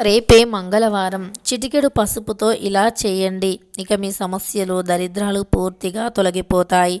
రేపే మంగళవారం. చిటికెడు పసుపుతో ఇలా చేయండి. ఇక మీ సమస్యలు దరిద్రాలు పూర్తిగా తొలగిపోతాయి.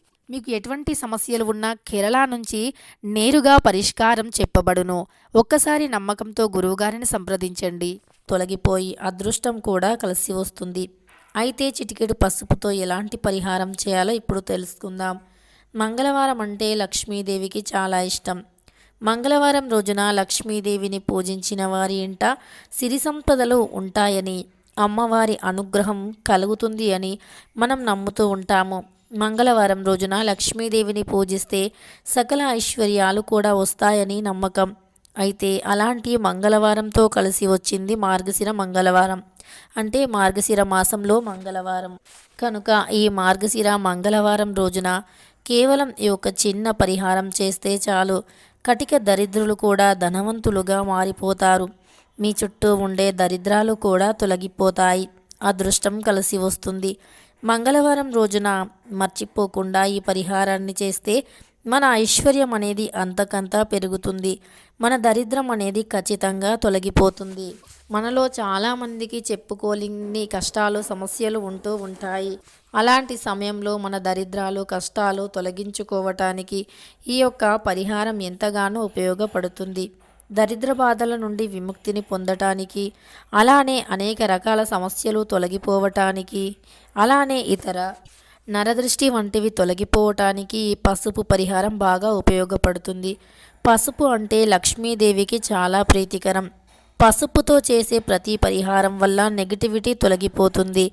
మీకు ఎటువంటి సమస్యలు ఉన్నా కేరళ నుంచి నేరుగా పరిష్కారం చెప్పబడును. ఒక్కసారి నమ్మకంతో గురువుగారిని సంప్రదించండి. తొలగిపోయి అదృష్టం కూడా కలిసి వస్తుంది. అయితే చిటికెడు పసుపుతో ఎలాంటి పరిహారం చేయాలో ఇప్పుడు తెలుసుకుందాం. మంగళవారం అంటే లక్ష్మీదేవికి చాలా ఇష్టం. మంగళవారం రోజున లక్ష్మీదేవిని పూజించిన వారి ఇంట సిరి సంపదలు ఉంటాయని అమ్మవారి అనుగ్రహం కలుగుతుంది అని మనం నమ్ముతూ ఉంటాము. మంగళవారం రోజున లక్ష్మీదేవిని పూజిస్తే సకల ఐశ్వర్యాలు కూడా వస్తాయని నమ్మకం. అయితే అలాంటి మంగళవారంతో కలిసి వచ్చింది మార్గశిర మంగళవారం. అంటే మార్గశిర మాసంలో మంగళవారం. కనుక ఈ మార్గశిర మంగళవారం రోజున కేవలం ఈ యొక్క చిన్న పరిహారం చేస్తే చాలు. కటిక దరిద్రులు కూడా ధనవంతులుగా మారిపోతారు. మీ చుట్టూ ఉండే దరిద్రాలు కూడా తొలగిపోతాయి. అదృష్టం కలిసి వస్తుంది. మంగళవారం రోజున మర్చిపోకుండా ఈ పరిహారాన్ని చేస్తే మన ఐశ్వర్యం అనేది అంతకంతా పెరుగుతుంది. మన దరిద్రం అనేది ఖచ్చితంగా తొలగిపోతుంది. మనలో చాలామందికి చెప్పుకోలేని కష్టాలు సమస్యలు ఉంటూ ఉంటాయి. అలాంటి సమయంలో మన దరిద్రాలు కష్టాలు తొలగించుకోవటానికి ఈ యొక్క పరిహారం ఎంతగానో ఉపయోగపడుతుంది. దరిద్ర బాధల నుండి విముక్తిని పొందటానికి అలానే అనేక రకాల సమస్యలు తొలగిపోవటానికి అలానే ఇతర నరదృష్టి వంటివి తొలగిపోవటానికి ఈ పసుపు పరిహారం బాగా ఉపయోగపడుతుంది. పసుపు అంటే లక్ష్మీదేవికి చాలా ప్రీతికరం. పసుపుతో చేసే ప్రతి పరిహారం వల్ల నెగిటివిటీ తొలగిపోతుంది.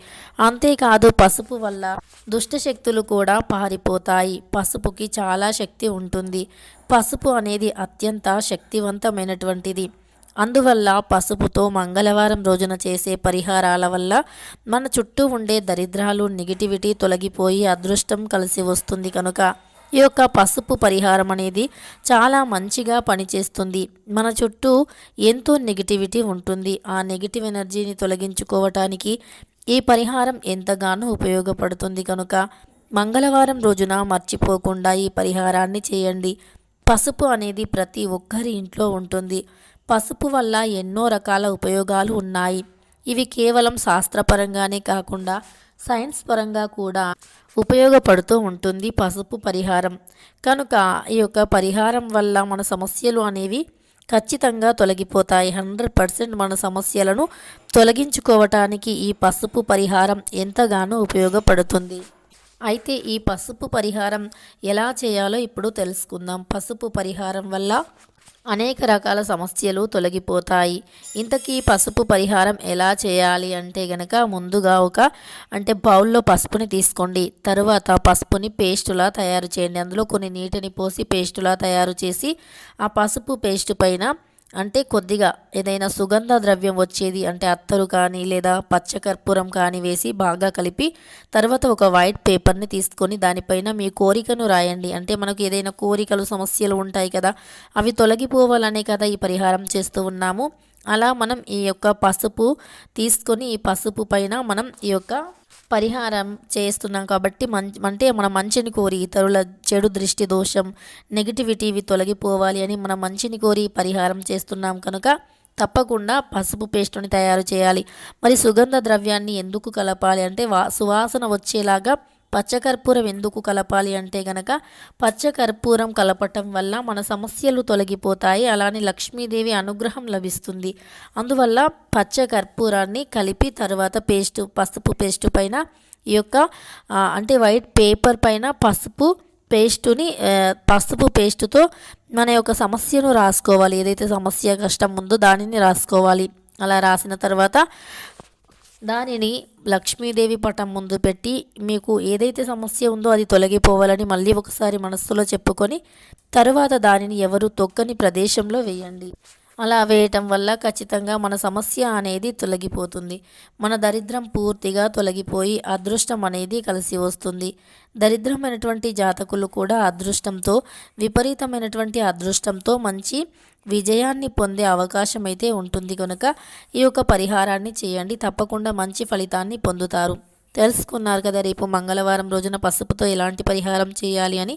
అంతేకాదు పసుపు వల్ల దుష్టశక్తులు కూడా పారిపోతాయి. పసుపుకి చాలా శక్తి ఉంటుంది. పసుపు అనేది అత్యంత శక్తివంతమైనటువంటిది. అందువల్ల పసుపుతో మంగళవారం రోజున చేసే పరిహారాల వల్ల మన చుట్టూ ఉండే దరిద్రాలు నెగిటివిటీ తొలగిపోయి అదృష్టం కలిసి వస్తుంది కనుక. ఈ యొక్క పసుపు పరిహారం అనేది చాలా మంచిగా పనిచేస్తుంది. మన చుట్టూ ఎంతో నెగిటివిటీ ఉంటుంది. ఆ నెగిటివ్ ఎనర్జీని తొలగించుకోవటానికి ఈ పరిహారం ఎంతగానో ఉపయోగపడుతుంది కనుక మంగళవారం రోజున మర్చిపోకుండా ఈ పరిహారాన్ని చేయండి. పసుపు అనేది ప్రతి ఒక్కరి ఇంట్లో ఉంటుంది. పసుపు వల్ల ఎన్నో రకాల ఉపయోగాలు ఉన్నాయి. ఇవి కేవలం శాస్త్రపరంగానే కాకుండా సైన్స్ పరంగా కూడా ఉపయోగపడుతూ ఉంటుంది పసుపు పరిహారం. కనుక ఈ యొక్క పరిహారం వల్ల మన సమస్యలు అనేవి ఖచ్చితంగా తొలగిపోతాయి. హండ్రెడ్ పర్సెంట్ మన సమస్యలను తొలగించుకోవటానికి ఈ పసుపు పరిహారం ఎంతగానో ఉపయోగపడుతుంది. అయితే ఈ పసుపు పరిహారం ఎలా చేయాలో ఇప్పుడు తెలుసుకుందాం. పసుపు పరిహారం వల్ల అనేక రకాల సమస్యలు తొలగిపోతాయి. ఇంతకీ పసుపు పరిహారం ఎలా చేయాలి అంటే గనక ముందుగా ఒక అంటే బౌల్లో పసుపుని తీసుకోండి. తరువాత పసుపుని పేస్టులా తయారు చేయండి. అందులో కొన్ని నీటిని పోసి పేస్టులా తయారు చేసి ఆ పసుపు పేస్ట్ పైన అంటే కొద్దిగా ఏదైనా సుగంధ ద్రవ్యం వచ్చేది అంటే అత్తరు కానీ లేదా పచ్చకర్పూరం కానీ వేసి బాగా కలిపి తర్వాత ఒక వైట్ పేపర్ని తీసుకొని దానిపైన మీ కోరికను రాయండి. అంటే మనకు ఏదైనా కోరికలు సమస్యలు ఉంటాయి కదా అవి తొలగిపోవాలనే కదా ఈ పరిహారం చేస్తూ ఉన్నాము. అలా మనం ఈ యొక్క పసుపు తీసుకొని ఈ పసుపు పైన మనం ఈ యొక్క పరిహారం చేస్తున్నాం కాబట్టి మంచి అంటే మన మంచిని కోరి ఇతరుల చెడు దృష్టి దోషం నెగిటివిటీ ఇవి తొలగిపోవాలి అని మన మంచిని కోరి పరిహారం చేస్తున్నాం కనుక తప్పకుండా పసుపు పేస్టుని తయారు చేయాలి. మరి సుగంధ ద్రవ్యాన్ని ఎందుకు కలపాలి అంటే వా సువాసన వచ్చేలాగా పచ్చకర్పూరం ఎందుకు కలపాలి అంటే గనక పచ్చకర్పూరం కలపటం వల్ల మన సమస్యలు తొలగిపోతాయి. అలానే లక్ష్మీదేవి అనుగ్రహం లభిస్తుంది. అందువల్ల పచ్చకర్పూరాన్ని కలిపి తర్వాత పేస్ట్ పసుపు పేస్ట్ పైన ఈ యొక్క అంటే వైట్ పేపర్ పైన పసుపు పేస్టుని పసుపు పేస్టుతో మన యొక్క సమస్యను రాసుకోవాలి. ఏదైతే సమస్య కష్టం ఉందో దానిని రాసుకోవాలి. అలా రాసిన తర్వాత దానిని లక్ష్మీదేవి పటం ముందు పెట్టి మీకు ఏదైతే సమస్య ఉందో అది తొలగిపోవాలని మళ్ళీ ఒకసారి మనస్సులో చెప్పుకొని తరువాత దానిని ఎవరు తొక్కని ప్రదేశంలో వేయండి. అలా వేయటం వల్ల ఖచ్చితంగా మన సమస్య అనేది తొలగిపోతుంది. మన దరిద్రం పూర్తిగా తొలగిపోయి అదృష్టం అనేది కలిసి వస్తుంది. దరిద్రమైనటువంటి జాతకులు కూడా అదృష్టంతో విపరీతమైనటువంటి అదృష్టంతో మంచి విజయాన్ని పొందే అవకాశం అయితే ఉంటుంది కనుక ఈ యొక్క పరిహారాన్ని చేయండి. తప్పకుండా మంచి ఫలితాన్ని పొందుతారు. తెలుసుకున్నారు కదా రేపు మంగళవారం రోజున పసుపుతో ఎలాంటి పరిహారం చేయాలి అని